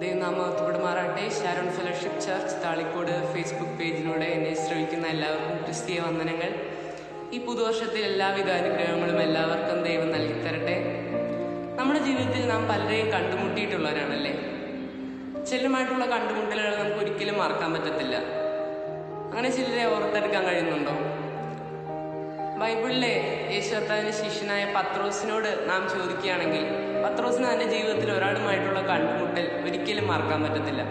ദൈവനാമത്തുപെടുമാറാട്ടെ Sharon fellowship church Thalikkode Facebook പേജിലൂടെ എന്നെ ശ്രമിക്കുന്ന എല്ലാവർക്കും ക്രിസ്തീയ വന്ദനങ്ങൾ. ഈ പുതുവർഷത്തിൽ എല്ലാവിധ അനുഗ്രഹങ്ങളും എല്ലാവർക്കും ദൈവം നൽകി തരട്ടെ നമ്മുടെ ജീവിതത്തിൽ നാം പലരെയും കണ്ടുമുട്ടിയിട്ടുള്ളവരാണല്ലേ? ചിലരുമായിട്ടുള്ള കണ്ടുമുട്ടലുകൾ നമുക്ക് ഒരിക്കലും മറക്കാൻ പറ്റത്തില്ല. അങ്ങനെ ചിലരെ ഓർത്തെടുക്കാൻ കഴിയുന്നുണ്ടോ? ബൈബിളിലെ യേശുർത്താവിന്റെ ശിഷ്യനായ പത്രോസിനോട് നാം ചോദിക്കുകയാണെങ്കിൽ പത്രോസിന് തന്റെ ജീവിതത്തിൽ ഒരാളുമായിട്ടുള്ള കണ്ടുമുട്ടൽ ഒരിക്കലും മറക്കാൻ പറ്റത്തില്ല.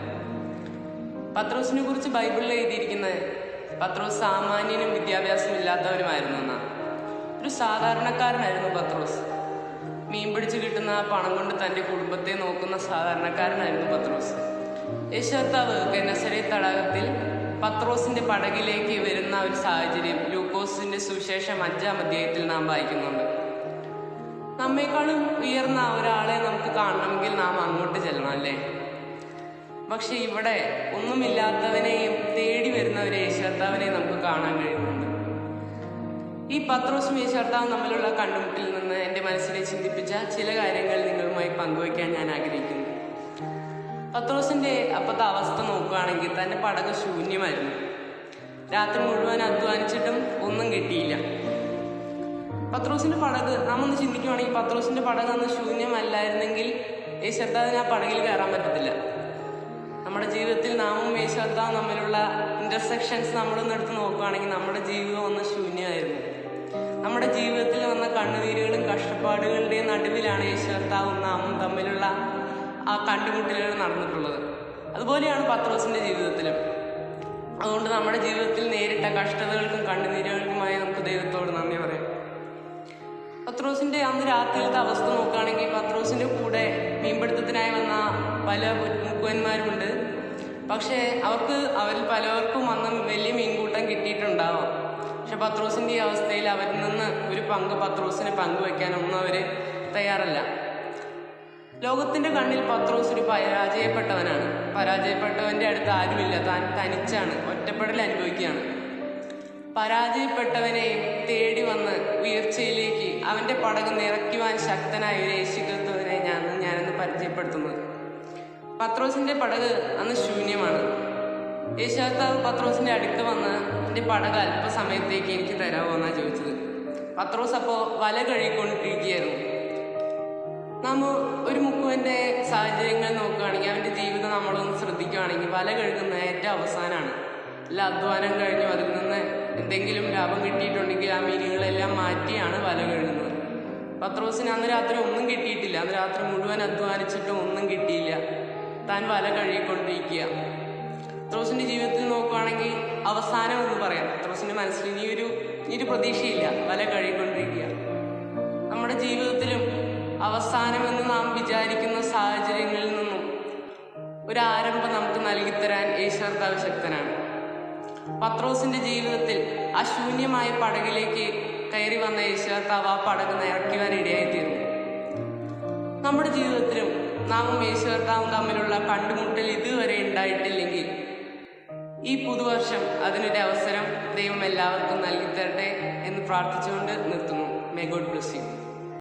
പത്രോസിനെ കുറിച്ച് ബൈബിളിൽ എഴുതിയിരിക്കുന്നത് പത്രോസ് സാമാന്യനും വിദ്യാഭ്യാസം ഇല്ലാത്തവരുമായിരുന്നു എന്നാ ഒരു സാധാരണക്കാരനായിരുന്നു പത്രോസ്. മീൻ പിടിച്ച് കിട്ടുന്ന ആ പണം കൊണ്ട് തന്റെ കുടുംബത്തെ നോക്കുന്ന സാധാരണക്കാരനായിരുന്നു പത്രോസ്. യേശുർത്താവ് കെനസരെ തടാകത്തിൽ പത്രോസിന്റെ പടകിലേക്ക് വരുന്ന ഒരു സാഹചര്യം ലൂക്കോസിന്റെ സുവിശേഷം അഞ്ചാം അധ്യായത്തിൽ നാം വായിക്കുന്നുണ്ട്. നമ്മെക്കാളും ഉയർന്ന ഒരാളെ നമുക്ക് കാണണമെങ്കിൽ നാം അങ്ങോട്ട് ചെല്ലണം അല്ലേ? പക്ഷെ ഇവിടെ ഒന്നുമില്ലാത്തവനെയും തേടി വരുന്നവരെ ഒരു നമുക്ക് കാണാൻ കഴിയുന്നുണ്ട്. ഈ പത്രോസും യേശുർത്താവും തമ്മിലുള്ള കണ്ടുമുട്ടിൽ നിന്ന് എന്റെ മനസ്സിനെ ചിന്തിപ്പിച്ച ചില കാര്യങ്ങൾ നിങ്ങളുമായി പങ്കുവയ്ക്കാൻ ഞാൻ ആഗ്രഹിക്കുന്നു. പത്രോസിന്റെ അപ്പോഴത്തെ അവസ്ഥ നോക്കുകയാണെങ്കിൽ തന്നെ പടക് ശൂന്യമായിരുന്നു. രാത്രി മുഴുവൻ അധ്വാനിച്ചിട്ടും ഒന്നും കിട്ടിയില്ല. പത്രോസിന്റെ പടക് നാം ഒന്ന് ചിന്തിക്കുവാണെങ്കിൽ പത്രോസിന്റെ പടക് അന്ന് ശൂന്യമല്ലായിരുന്നെങ്കിൽ യേശർത്താവിന് ആ പടകിൽ കയറാൻ പറ്റത്തില്ല. നമ്മുടെ ജീവിതത്തിൽ നാമും യേശർത്താവും തമ്മിലുള്ള ഇന്റർസെക്ഷൻസ് നമ്മളൊന്ന് എടുത്ത് നോക്കുകയാണെങ്കിൽ നമ്മുടെ ജീവിതം ഒന്ന് ശൂന്യമായിരുന്നു. നമ്മുടെ ജീവിതത്തിൽ വന്ന കണ്ണുനീരുകളും കഷ്ടപ്പാടുകളുടെയും നടുവിലാണ് യേശുകർത്താവും നാമും തമ്മിലുള്ള ആ കണ്ടുമുട്ടലുകൾ നടന്നിട്ടുള്ളത്. അതുപോലെയാണ് പത്രോസിന്റെ ജീവിതത്തിലും. അതുകൊണ്ട് നമ്മുടെ ജീവിതത്തിൽ നേരിട്ട കഷ്ടതകൾക്കും കണ്ണുനീരുകൾക്കുമായി നമുക്ക് ദൈവത്തോട് നന്ദി പറയാം. പത്രോസിന്റെ അന്ന് രാത്രിയിലത്തെ അവസ്ഥ നോക്കുകയാണെങ്കിൽ പത്രോസിന്റെ കൂടെ മീൻപിടുത്തത്തിനായി വന്ന പല മുക്കുവന്മാരുമുണ്ട്. പക്ഷേ അവർക്ക് അവരിൽ പലവർക്കും അന്ന് വലിയ മീൻകൂട്ടം കിട്ടിയിട്ടുണ്ടാവാം. പക്ഷെ പത്രോസിന്റെ ഈ അവസ്ഥയിൽ അവരിൽ നിന്ന് ഒരു പങ്ക് പത്രോസിന് പങ്കുവെക്കാനൊന്നും അവർ തയ്യാറല്ല. ലോകത്തിന്റെ കണ്ണിൽ പത്രോസ് ഒരു പരാജയപ്പെട്ടവനാണ്. പരാജയപ്പെട്ടവന്റെ അടുത്ത് ആരുമില്ല. താൻ തനിച്ചാണ്. ഒറ്റപ്പെടൽ അനുഭവിക്കുകയാണ്. പരാജയപ്പെട്ടവനെയും തേടി വന്ന് ഉയർച്ചയിലേക്ക് അവന്റെ പടകം നിറയ്ക്കുവാൻ ശക്തനായ ഒരു യേശുക്രിസ്തുവിനെ ഞാൻ ഞാനെന്ന് പരിചയപ്പെടുത്തുന്നത്. പത്രോസിന്റെ പടക് അന്ന് ശൂന്യമാണ്. യേശുത്താവ് പത്രോസിന്റെ അടുത്ത് വന്ന് എന്റെ പടക് അല്പസമയത്തേക്ക് എനിക്ക് തരാമോ എന്നാണ് ചോദിച്ചത്. പത്രോസ് അപ്പോൾ വല കഴുകിക്കൊണ്ടിരിക്കുകയായിരുന്നു. നമ്മ ഒരു മുക്കുവന്റെ സാഹചര്യങ്ങൾ നോക്കുകയാണെങ്കിൽ അവന്റെ ജീവിതം നമ്മളൊന്ന് ശ്രദ്ധിക്കുകയാണെങ്കിൽ വല കഴുകുന്ന ഏറ്റവും അവസാനമാണ്. എല്ലാ അധ്വാനം കഴിഞ്ഞു. അതിൽ നിന്ന് എന്തെങ്കിലും ലാഭം കിട്ടിയിട്ടുണ്ടെങ്കിൽ ആ മീനുകളെല്ലാം മാറ്റിയാണ് വല കഴുകുന്നത്. പത്രോസിന് അന്ന് രാത്രി ഒന്നും കിട്ടിയിട്ടില്ല. അന്ന് രാത്രി മുഴുവൻ അധ്വാനിച്ചിട്ടും ഒന്നും കിട്ടിയില്ല. താൻ വല കഴുകിക്കൊണ്ടിരിക്കുക. പത്രോസിന്റെ ജീവിതത്തിൽ നോക്കുകയാണെങ്കിൽ അവസാനം എന്ന് പറയാം. പത്രോസിന്റെ മനസ്സിൽ ഇനിയൊരു ഒരു ഇനി ഒരു പ്രതീക്ഷയില്ല. വല കഴുകിക്കൊണ്ടിരിക്കുക. നമ്മുടെ ജീവിതത്തിലും അവസാനമെന്ന് നാം വിചാരിക്കുന്ന സാഹചര്യങ്ങളിൽ നിന്നും ഒരു ആരംഭം നമുക്ക് നൽകിത്തരാൻ ഈശ്വർത്താവ് ശക്തനാണ് പത്രോസിന്റെ ജീവിതത്തിൽ ആ ശൂന്യമായ പടകിലേക്ക് കയറി വന്ന ഈശ്വർത്താവ് ആ പടക് നിറയ്ക്കുവാൻ ഇടയായിത്തീർന്നു. നമ്മുടെ ജീവിതത്തിലും നാമും ഈശ്വർത്താവും തമ്മിലുള്ള കണ്ടുമുട്ടൽ ഇതുവരെ ഉണ്ടായിട്ടില്ലെങ്കിൽ ഈ പുതുവർഷം അതിനൊരു അവസരം ദൈവം എല്ലാവർക്കും നൽകി തരട്ടെ എന്ന് പ്രാർത്ഥിച്ചുകൊണ്ട് നിർത്തുന്നു. May God bless you